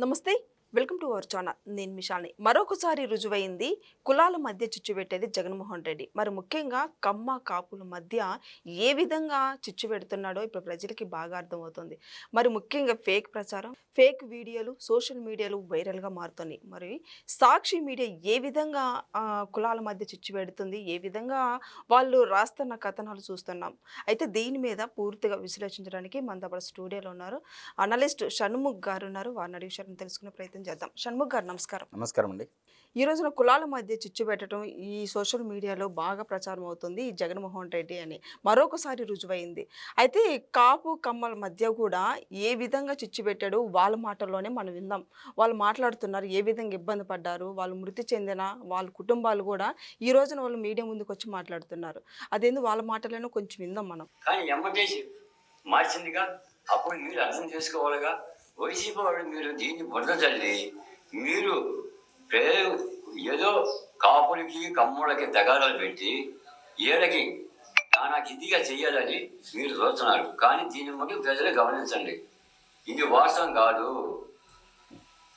నమస్తే. Welcome to our channel. నేను మిషాల్ని. మరొకసారి రుజువైంది కులాల మధ్య చిచ్చు పెట్టేది జగన్మోహన్ రెడ్డి. మరి ముఖ్యంగా కమ్మ కాపుల మధ్య ఏ విధంగా చిచ్చు పెడుతున్నాడో ఇప్పుడు ప్రజలకి బాగా అర్థమవుతుంది. మరి ముఖ్యంగా ఫేక్ ప్రచారం ఫేక్ వీడియోలు సోషల్ మీడియాలు వైరల్గా మారుతున్నాయి. మరి సాక్షి మీడియా ఏ విధంగా కులాల మధ్య చిచ్చు పెడుతుంది ఏ విధంగా వాళ్ళు రాస్తున్న కథనాలు చూస్తున్నాం. అయితే దీని మీద పూర్తిగా విశ్లేషించడానికి మన దగ్గర స్టూడియోలో ఉన్నారు. అనలిస్ట్ షణ్ముఖ్ గారు ఉన్నారు. వారిని అడిగి తెలుసుకునే ప్రయత్నం చేద్దాం. షణ్ముఖ్ గారు నమస్కారం. నమస్కారం అండి ఈ రోజున కులాల మధ్య చిచ్చు పెట్టడం ఈ సోషల్ మీడియాలో బాగా ప్రచారం అవుతుంది. ఈ జగన్మోహన్ రెడ్డి అని మరొకసారి రుజువైంది. అయితే కాపు కమ్మల మధ్య కూడా ఏ విధంగా చిచ్చు పెట్టాడు వాళ్ళ మాటల్లోనే మనం విందాం. వాళ్ళు మాట్లాడుతున్నారు ఏ విధంగా ఇబ్బంది పడ్డారు వాళ్ళు మృతి చెందిన వాళ్ళ కుటుంబాలు కూడా ఈ రోజున వాళ్ళు మీడియా ముందుకు వచ్చి మాట్లాడుతున్నారు. అదేంది వాళ్ళ మాటలను కొంచెం విందాం మనం. కానీ ఎమ్మటేసి మార్చిందిగా అప్పుడు మీరు అర్థం చేసుకోవాలిగా వైసీపీ మీరు దీన్ని బురద చల్లి మీరు ఏదో కాపులకి కమ్ములకి దగారాలు పెట్టి ఏళ్ళకి నానా ఇదిగా చెయ్యాలని మీరు చూస్తున్నారు కానీ దీన్ని ముందు ప్రజలు గమనించండి. ఇది వాస్తవం కాదు.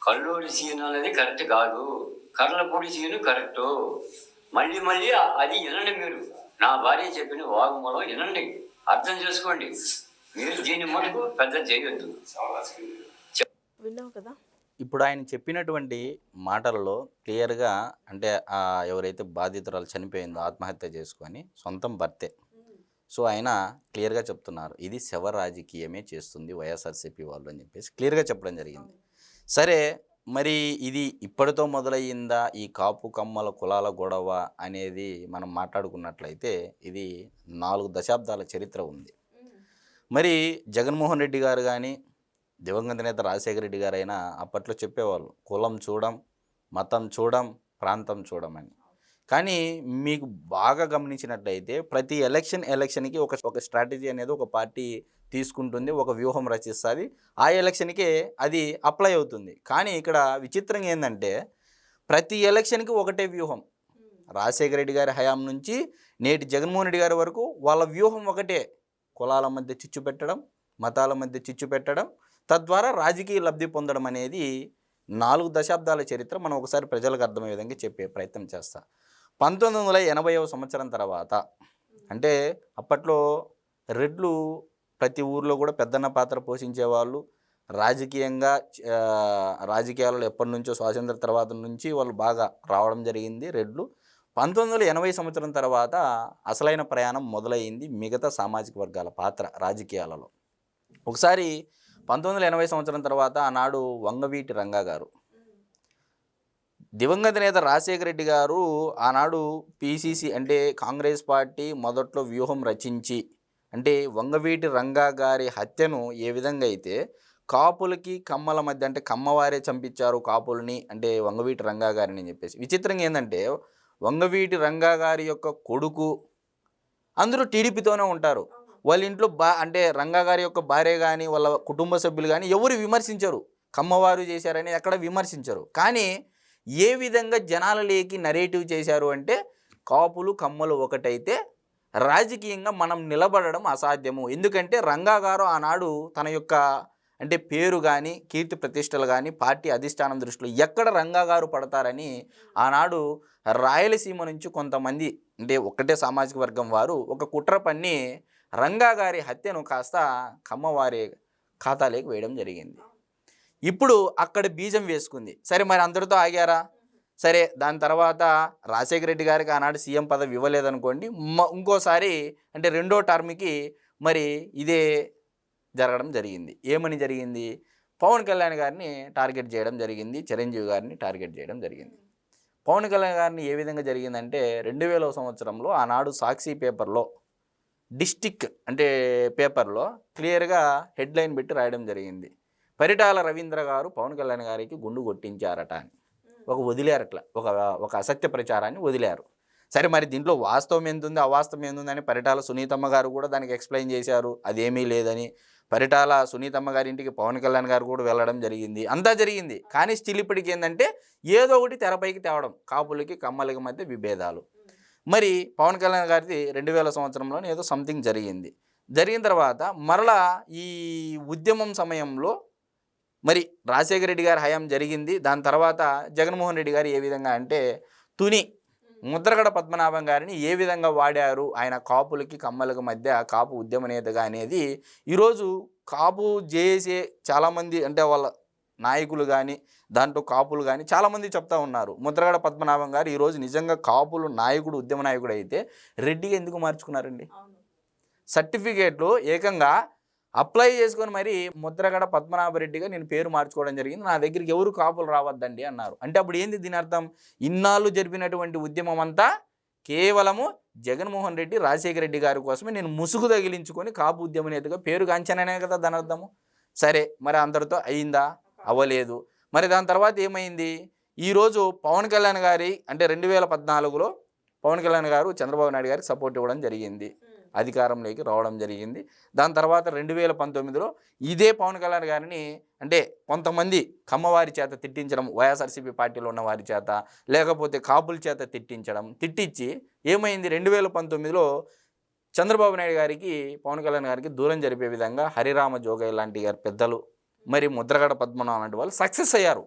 కల్లూరి సీన్ అనేది కరెక్ట్ కాదు. Karlapudi scene correct. మళ్ళీ మళ్ళీ అది వినండి మీరు. నా భార్య చెప్పిన వాగుమూలం వినండి. అర్థం చేసుకోండి. మీరు దీన్ని మటుకు పెద్ద చేయొద్దు విన్నావు కదా? ఇప్పుడు ఆయన చెప్పినటువంటి మాటలలో క్లియర్గా అంటే ఎవరైతే బాధితురాలు చనిపోయిందో ఆత్మహత్య చేసుకొని సొంతం భర్తే. సో ఆయన క్లియర్గా చెప్తున్నారు. ఇది శవ రాజకీయమే చేస్తుంది వైఎస్ఆర్సీపీ వాళ్ళు అని చెప్పేసి క్లియర్గా చెప్పడం జరిగింది. సరే మరి ఇది ఇప్పటితో మొదలయ్యిందా? ఈ కాపు కమ్మల కులాల గొడవ అనేది మనం మాట్లాడుకున్నట్లయితే ఇది నాలుగు దశాబ్దాల చరిత్ర ఉంది. మరి జగన్మోహన్ రెడ్డి గారు కానీ దివంగత నేత రాజశేఖర రెడ్డి గారైనా అప్పట్లో చెప్పేవాళ్ళు కులం చూడం మతం చూడం ప్రాంతం చూడమని కానీ మీకు బాగా గమనించినట్లయితే ప్రతి ఎలక్షన్ ఎలక్షన్కి ఒక ఒక స్ట్రాటజీ అనేది ఒక పార్టీ తీసుకుంటుంది ఒక వ్యూహం రచిస్తుంది. ఆ ఎలక్షన్కే అది అప్లై అవుతుంది. కానీ ఇక్కడ విచిత్రంగా ఏంటంటే ప్రతి ఎలక్షన్కి ఒకటే వ్యూహం. రాజశేఖర రెడ్డి గారి హయాం నుంచి నేటి జగన్మోహన్ రెడ్డి గారి వరకు వాళ్ళ వ్యూహం ఒకటే. కులాల మధ్య చిచ్చు పెట్టడం మతాల మధ్య చిచ్చు పెట్టడం తద్వారా రాజకీయ లబ్ధి పొందడం అనేది నాలుగు దశాబ్దాల చరిత్ర మనం ఒకసారి ప్రజలకు అర్థమయ్యే విధంగా చెప్పే ప్రయత్నం చేస్తా. పంతొమ్మిది వందల ఎనభైవ సంవత్సరం తర్వాత అంటే అప్పట్లో రెడ్లు ప్రతి ఊర్లో కూడా పెద్దన్న పాత్ర పోషించేవాళ్ళు. రాజకీయంగా రాజకీయాలలో ఎప్పటి నుంచో స్వాతంత్ర తర్వాత నుంచి వాళ్ళు బాగా రావడం జరిగింది రెడ్లు. పంతొమ్మిది వందల ఎనభై సంవత్సరం తర్వాత అసలైన ప్రయాణం మొదలైంది మిగతా సామాజిక వర్గాల పాత్ర రాజకీయాలలో. ఒకసారి పంతొమ్మిది వందల ఎనభై సంవత్సరం తర్వాత ఆనాడు వంగవీటి రంగా గారు. దివంగత నేత రాజశేఖర రెడ్డి గారు ఆనాడు పిసిసి అంటే కాంగ్రెస్ పార్టీ మొదట్లో వ్యూహం రచించి అంటే వంగవీటి రంగా గారి హత్యను ఏ విధంగా అయితే కాపులకి కమ్మల మధ్య అంటే కమ్మవారే చంపించారు కాపుల్ని అంటే వంగవీటి రంగా గారిని అని చెప్పేసి. విచిత్రంగా ఏంటంటే వంగవీటి రంగా గారి యొక్క కొడుకు అందరూ టీడీపీతోనే ఉంటారు. వాళ్ళ ఇంట్లో బా అంటే రంగా గారి యొక్క భార్య కానీ వాళ్ళ కుటుంబ సభ్యులు కానీ ఎవరు విమర్శించరు. కమ్మవారు చేశారని ఎక్కడ విమర్శించరు. కానీ ఏ విధంగా జనాలలోకి నరేటివ్ చేశారు అంటే కాపులు కమ్మలు ఒకటైతే రాజకీయంగా మనం నిలబడడం అసాధ్యము. ఎందుకంటే రంగా గారు ఆనాడు తన యొక్క అంటే పేరు కానీ కీర్తి ప్రతిష్టలు కానీ పార్టీ అధిష్టానం దృష్టిలో ఎక్కడ రంగా గారు పడతారని ఆనాడు రాయలసీమ నుంచి కొంతమంది అంటే ఒక్కటే సామాజిక వర్గం వారు ఒక కుట్ర పన్ని రంగా గారి హత్యను కాస్త కమ్మవారి ఖాతాలోకి వేయడం జరిగింది. ఇప్పుడు అక్కడ బీజం వేసుకుంది. సరే మరి అందరితో ఆగారా? సరే దాని తర్వాత రాజశేఖర రెడ్డి గారికి ఆనాడు సీఎం పదవి ఇవ్వలేదనుకోండి ఇంకోసారి అంటే రెండో టర్మ్కి మరి ఇదే జరగడం జరిగింది. ఏమని జరిగింది? పవన్ కళ్యాణ్ గారిని టార్గెట్ చేయడం జరిగింది చిరంజీవి గారిని టార్గెట్ చేయడం జరిగింది. పవన్ కళ్యాణ్ గారిని ఏ విధంగా జరిగిందంటే రెండు వేల సంవత్సరంలో ఆనాడు సాక్షి పేపర్లో డిస్టిక్ అంటే పేపర్లో క్లియర్గా హెడ్లైన్ పెట్టి రాయడం జరిగింది. పరిటాల రవీంద్ర గారు పవన్ కళ్యాణ్ గారికి గుండు కొట్టించారట అని. ఒక వదిలేరట్ల ఒక ఒక అసత్య ప్రచారాన్ని వదిలారు. సరే మరి దీంట్లో వాస్తవం ఎంత ఉంది అవాస్తవం ఎంత ఉందని పరిటాల సునీతమ్మ గారు కూడా దానికి ఎక్స్ప్లెయిన్ చేశారు. అదేమీ లేదని పరిటాల సునీతమ్మ గారి ఇంటికి పవన్ కళ్యాణ్ గారు కూడా వెళ్ళడం జరిగింది. అంతా జరిగింది. కానీ స్టిల్ ఇప్పటికి ఏంటంటే ఏదో ఒకటి తెరపైకి తేవడం కాపులకి కమ్మలకి మధ్య విభేదాలు. మరి పవన్ కళ్యాణ్ గారిది రెండు వేల సంవత్సరంలో ఏదో సంథింగ్ జరిగింది. జరిగిన తర్వాత మరలా ఈ ఉద్యమం సమయంలో మరి రాజశేఖర రెడ్డి గారి హయాం జరిగింది. దాని తర్వాత జగన్మోహన్ రెడ్డి గారు ఏ విధంగా అంటే తుని ముద్రగడ పద్మనాభం గారిని ఏ విధంగా వాడారు? ఆయన కాపులకి కమ్మలకి మధ్య కాపు ఉద్యమ నేతగా అనేది ఈరోజు కాపు చేసే చాలామంది అంటే వాళ్ళ నాయకులు కానీ దాంట్లో కాపులు కానీ చాలామంది చెప్తా ఉన్నారు. ముద్రగడ పద్మనాభం గారు ఈరోజు నిజంగా కాపులు నాయకుడు ఉద్యమ నాయకుడు అయితే రెడ్డిగా ఎందుకు మార్చుకున్నారండి? సర్టిఫికేట్లు ఏకంగా అప్లై చేసుకొని మరి ముద్రగడ పద్మనాభరెడ్డిగా నేను పేరు మార్చుకోవడం జరిగింది. నా దగ్గరికి ఎవరు కాపులు రావద్దండి అన్నారు. అంటే అప్పుడు ఏంది దీని అర్థం? ఇన్నాళ్ళు జరిపినటువంటి ఉద్యమం అంతా కేవలము జగన్మోహన్ రెడ్డి రాజశేఖర రెడ్డి గారి కోసమే నేను ముసుగు తగిలించుకొని కాపు ఉద్యమ నేతగా పేరు కాంచననే కదా దాని అర్థము? సరే మరి అందరితో అయిందా? అవ్వలేదు. మరి దాని తర్వాత ఏమైంది? ఈరోజు పవన్ కళ్యాణ్ గారి అంటే రెండు వేల పద్నాలుగులో పవన్ కళ్యాణ్ గారు చంద్రబాబు నాయుడు గారికి సపోర్ట్ ఇవ్వడం జరిగింది. అధికారంలోకి రావడం జరిగింది. దాని తర్వాత రెండు వేల పంతొమ్మిదిలో ఇదే పవన్ కళ్యాణ్ గారిని అంటే కొంతమంది కమ్మవారి చేత తిట్టించడం వైఎస్ఆర్సీపీ పార్టీలో ఉన్న వారి చేత లేకపోతే కాపుల చేత తిట్టించడం తిట్టించి ఏమైంది? రెండు వేల పంతొమ్మిదిలో చంద్రబాబు నాయుడు గారికి పవన్ కళ్యాణ్ గారికి దూరం జరిపే విధంగా హరిరామ జోగయ్య లాంటి గారి పెద్దలు మరి ముద్రగడ పద్మనాభం లాంటి వాళ్ళు సక్సెస్ అయ్యారు.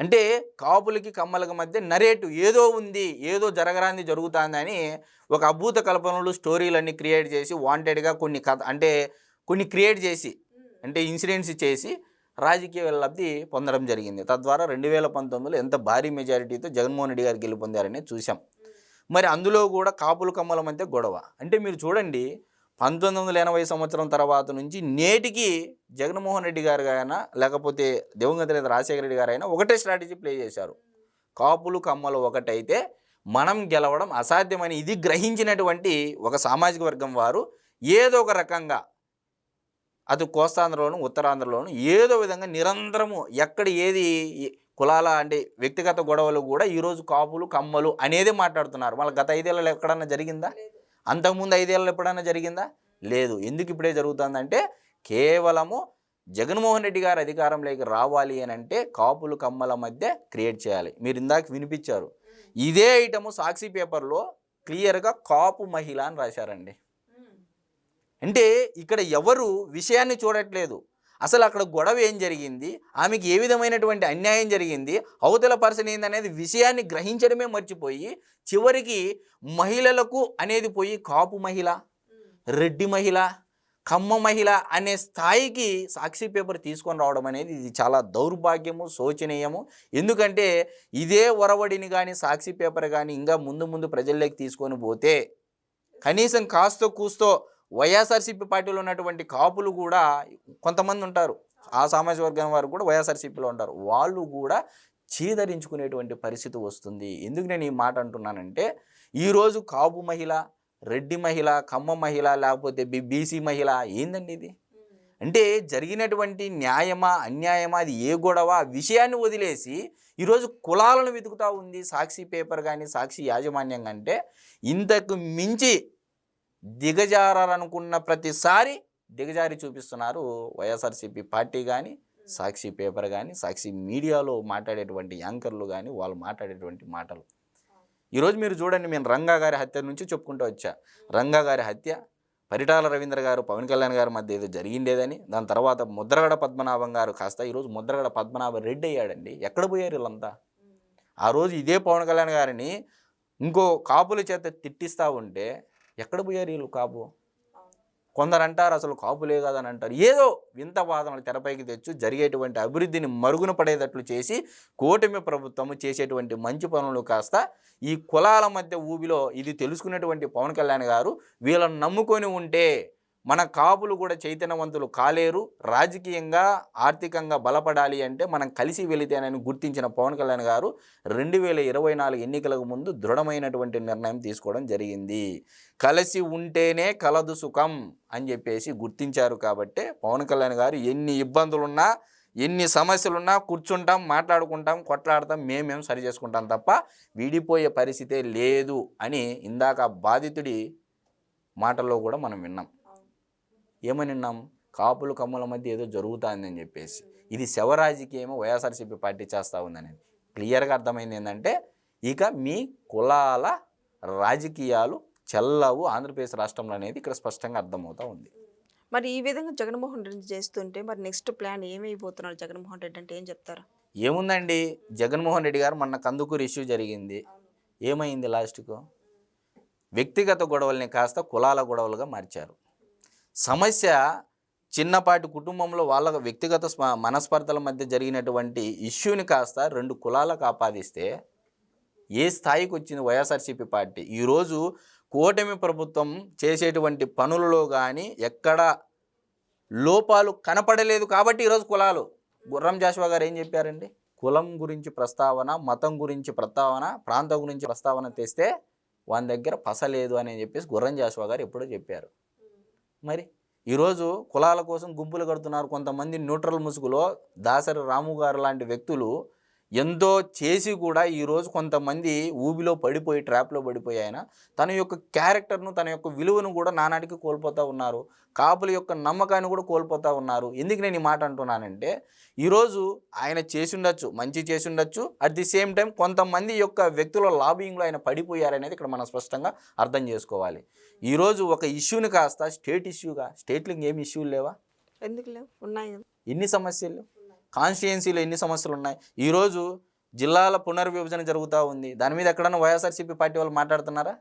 అంటే కాపులకి కమ్మలకి మధ్య నరేటు ఏదో ఉంది ఏదో జరగరాంది జరుగుతుందని ఒక అభూత కల్పనలు స్టోరీలన్నీ క్రియేట్ చేసి వాంటెడ్గా కొన్ని కథ అంటే కొన్ని క్రియేట్ చేసి అంటే ఇన్సిడెంట్స్ చేసి రాజకీయ లబ్ధి పొందడం జరిగింది. తద్వారా రెండు వేల పంతొమ్మిదిలో ఎంత భారీ మెజారిటీతో జగన్మోహన్ రెడ్డి గారు గెలుపొందారని చూసాం మరి అందులో కూడా కాపుల కమ్మల మధ్య గొడవ. అంటే మీరు చూడండి పంతొమ్మిది వందల ఎనభై సంవత్సరం తర్వాత నుంచి నేటికి జగన్మోహన్ రెడ్డి గారు అయినా లేకపోతే దివంగత నేత రాజశేఖర రెడ్డి గారు అయినా ఒకటే స్ట్రాటజీ ప్లే చేశారు. కాపులు కమ్మలు ఒకటైతే మనం గెలవడం అసాధ్యమని ఇది గ్రహించినటువంటి ఒక సామాజిక వర్గం వారు ఏదో ఒక రకంగా అటు కోస్తాంధ్రలోను ఉత్తరాంధ్రలోను ఏదో విధంగా నిరంతరము ఎక్కడ ఏది కులాల అంటే వ్యక్తిగత గొడవలు కూడా ఈరోజు కాపులు కమ్మలు అనేది మాట్లాడుతున్నారు. వాళ్ళ గత ఐదేళ్ళలో ఎక్కడన్నా జరిగిందా? అంతకుముందు ఐదేళ్ళు ఎప్పుడైనా జరిగిందా? లేదు. ఎందుకు ఇప్పుడే జరుగుతుందంటే కేవలము జగన్మోహన్ రెడ్డి గారు అధికారంలోకి రావాలి అని అంటే కాపులు కమ్మల మధ్య క్రియేట్ చేయాలి. మీరు ఇందాక వినిపించారు. ఇదే ఐటము సాక్షి పేపర్లో క్లియర్గా కాపు మహిళ అని రాశారండి. అంటే ఇక్కడ ఎవరు విషయాన్ని చూడట్లేదు. అసలు అక్కడ గొడవ ఏం జరిగింది? ఆమెకి ఏ విధమైనటువంటి అన్యాయం జరిగింది? అవతల పర్సన్ ఏందనేది విషయాన్ని గ్రహించడమే మర్చిపోయి చివరికి మహిళలకు అనేది పోయి కాపు మహిళ రెడ్డి మహిళ కమ్మ మహిళ అనే స్థాయికి సాక్షి పేపర్ తీసుకొని రావడం అనేది ఇది చాలా దౌర్భాగ్యము శోచనీయము. ఎందుకంటే ఇదే ఒరవడిని కానీ సాక్షి పేపర్ కానీ ఇంకా ముందు ముందు ప్రజల్లోకి తీసుకొని పోతే కనీసం కాస్తో కూస్తో వైఎస్ఆర్సీపీ పార్టీలో ఉన్నటువంటి కాపులు కూడా కొంతమంది ఉంటారు. ఆ సామాజిక వర్గం వారు కూడా వైఎస్ఆర్సీపీలో ఉంటారు. వాళ్ళు కూడా చీదరించుకునేటువంటి పరిస్థితి వస్తుంది. ఎందుకు నేను ఈ మాట అంటున్నానంటే ఈరోజు కాపు మహిళ రెడ్డి మహిళ కమ్మ మహిళ లేకపోతే బి బీసీ మహిళ ఏందండి ఇది? అంటే జరిగినటువంటి న్యాయమా అన్యాయమా అది ఏ గొడవ విషయాన్ని వదిలేసి ఈరోజు కులాలను వెతుకుతూ ఉంది సాక్షి పేపర్ కానీ సాక్షి యాజమాన్యం కంటే. ఇంతకు మించి దిగజారాలనుకున్న ప్రతిసారి దిగజారి చూపిస్తున్నారు వైఎస్ఆర్సీపీ పార్టీ కానీ సాక్షి పేపర్ కానీ సాక్షి మీడియాలో మాట్లాడేటువంటి యాంకర్లు కానీ వాళ్ళు మాట్లాడేటువంటి మాటలు. ఈరోజు మీరు చూడండి మేము రంగా గారి హత్య నుంచి చెప్పుకుంటూ వచ్చా. రంగా గారి హత్య పరిటాల రవీంద్ర గారు పవన్ కళ్యాణ్ గారి మధ్య ఏదో జరిగిండేదని దాని తర్వాత ముద్రగడ పద్మనాభం గారు కాస్త ఈరోజు ముద్రగడ పద్మనాభ రెడ్డి అయ్యాడండి. ఎక్కడ పోయారు వీళ్ళంతా? ఆ రోజు ఇదే పవన్ కళ్యాణ్ గారిని ఇంకో కాపుల చేత తిట్టిస్తూ ఉంటే ఎక్కడ పోయారు వీళ్ళు కాపు? కొందరు అంటారు అసలు కాపులే కాదని అంటారు. ఏదో వింత వాదనలు తెరపైకి తెచ్చు జరిగేటువంటి అభివృద్ధిని మరుగున పడేటట్లు చేసి కూటమి ప్రభుత్వము చేసేటువంటి మంచి పనులు కాస్త ఈ కులాల మధ్య ఊబిలో ఇది తెలుసుకున్నటువంటి పవన్ కళ్యాణ్ గారు వీళ్ళని నమ్ముకొని ఉంటే మన కాపులు కూడా చైతన్యవంతులు కాలేరు. రాజకీయంగా ఆర్థికంగా బలపడాలి అంటే మనం కలిసి వెళితేనని గుర్తించిన పవన్ కళ్యాణ్ గారు రెండు వేల ఇరవై నాలుగు ఎన్నికలకు ముందు దృఢమైనటువంటి నిర్ణయం తీసుకోవడం జరిగింది. కలిసి ఉంటేనే కలదు సుఖం అని చెప్పేసి గుర్తించారు కాబట్టే పవన్ కళ్యాణ్ గారు ఎన్ని ఇబ్బందులున్నా ఎన్ని సమస్యలున్నా కూర్చుంటాం మాట్లాడుకుంటాం కొట్లాడతాం మేమేం సరి చేసుకుంటాం తప్ప విడిపోయే పరిస్థితే లేదు అని ఇందాక బాధితుడి మాటల్లో కూడా మనం విన్నాం. ఏమని విన్నాం కాపులు కమ్ముల మధ్య ఏదో జరుగుతుందని చెప్పేసి. ఇది శవ రాజకీయమో వైఎస్ఆర్సీపీ పార్టీ చేస్తూ ఉందనేది. క్లియర్గా అర్థమైంది ఏంటంటే ఇక మీ కులాల రాజకీయాలు చెల్లవు ఆంధ్రప్రదేశ్ రాష్ట్రంలో అనేది ఇక్కడ స్పష్టంగా అర్థమవుతూ ఉంది. మరి ఈ విధంగా జగన్మోహన్ రెడ్డి చేస్తుంటే మరి నెక్స్ట్ ప్లాన్ ఏమైపోతున్నాడు జగన్మోహన్ రెడ్డి అంటే ఏం చెప్తారు? ఏముందండి? జగన్మోహన్ రెడ్డి గారు మొన్న కందుకూరు ఇష్యూ జరిగింది. ఏమైంది లాస్ట్కు? వ్యక్తిగత గొడవల్ని కాస్త కులాల గొడవలుగా మార్చారు. సమస్య చిన్నపాటి కుటుంబంలో వాళ్ళ వ్యక్తిగత స్మ- మనస్పర్ధల మధ్య జరిగినటువంటి ఇష్యూని కాస్త రెండు కులాలకు ఆపాదిస్తే ఏ స్థాయికి వచ్చింది వైఎస్ఆర్సీపీ పార్టీ? ఈరోజు కూటమి ప్రభుత్వం చేసేటువంటి పనులలో కానీ ఎక్కడ లోపాలు కనపడలేదు కాబట్టి ఈరోజు కులాలు. గుర్రం జాషువా గారు ఏం చెప్పారండి? కులం గురించి ప్రస్తావన మతం గురించి ప్రస్తావన ప్రాంతం గురించి ప్రస్తావన తెస్తే వాని దగ్గర పసలేదు అని చెప్పేసి గుర్రం జాషువా గారు ఎప్పుడో చెప్పారు. మరి? ఈరోజు కులాల కోసం గుంపులు కడుతున్నారు కొంతమంది న్యూట్రల్ ముసుగులో దాసరి రాము గారు లాంటి వ్యక్తులు ఎంతో చేసి కూడా ఈరోజు కొంతమంది ఊబిలో పడిపోయి ట్రాప్లో పడిపోయి ఆయన తన యొక్క క్యారెక్టర్ను తన యొక్క విలువను కూడా నానాటికి కోల్పోతూ ఉన్నారు. కాపుల యొక్క నమ్మకాన్ని కూడా కోల్పోతూ ఉన్నారు. ఎందుకు నేను ఈ మాట అంటున్నానంటే ఈరోజు ఆయన చేసి ఉండొచ్చు మంచి చేసి ఉండొచ్చు. అట్ ది సేమ్ టైం కొంతమంది యొక్క వ్యక్తుల లాబింగ్లో ఆయన పడిపోయారనేది ఇక్కడ మనం స్పష్టంగా అర్థం చేసుకోవాలి. ఈరోజు ఒక ఇష్యూని కాస్త స్టేట్ ఇష్యూగా స్టేట్లో ఏమి ఇష్యూలు లేవా? ఎందుకు లేవు? ఉన్నాయి. ఎన్ని సమస్యలు కాన్స్టిట్యుయెన్సీలో ఎన్ని సమస్యలు ఉన్నాయి? ఈరోజు జిల్లాల పునర్విభజన జరుగుతూ ఉంది. దాని మీద ఎక్కడన్నా వైఎస్ఆర్సీపీ పార్టీ వాళ్ళు మాట్లాడుతున్నారా?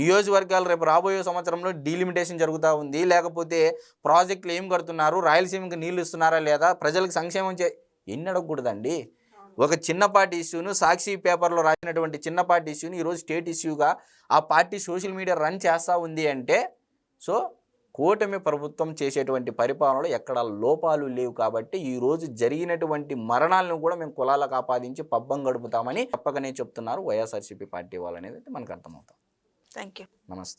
నియోజకవర్గాలు రేపు రాబోయే సంవత్సరంలో డీలిమిటేషన్ జరుగుతూ ఉంది. లేకపోతే ప్రాజెక్టులు ఏం కడుతున్నారు? రాయలసీమకి నీళ్ళు ఇస్తున్నారా లేదా? ప్రజలకు సంక్షేమం చే ఎన్ని అడగకూడదండి? ఒక చిన్నపాటి ఇష్యూను సాక్షి పేపర్లో రాసినటువంటి చిన్నపాటి ఇష్యూని ఈరోజు స్టేట్ ఇష్యూగా ఆ పార్టీ సోషల్ మీడియా రన్ చేస్తూ ఉంది అంటే సో కూటమి ప్రభుత్వం చేసేటువంటి పరిపాలనలో ఎక్కడ లోపాలు లేవు కాబట్టి ఈ రోజు జరిగినటువంటి మరణాలను కూడా మేము కులాలకు ఆపాదించి పబ్బం గడుపుతామని తప్పకనే చెప్తున్నారు వైఎస్ఆర్సీపీ పార్టీ వాళ్ళనేది అయితే మనకు అర్థమవుతాం థ్యాంక్ యూ నమస్తే.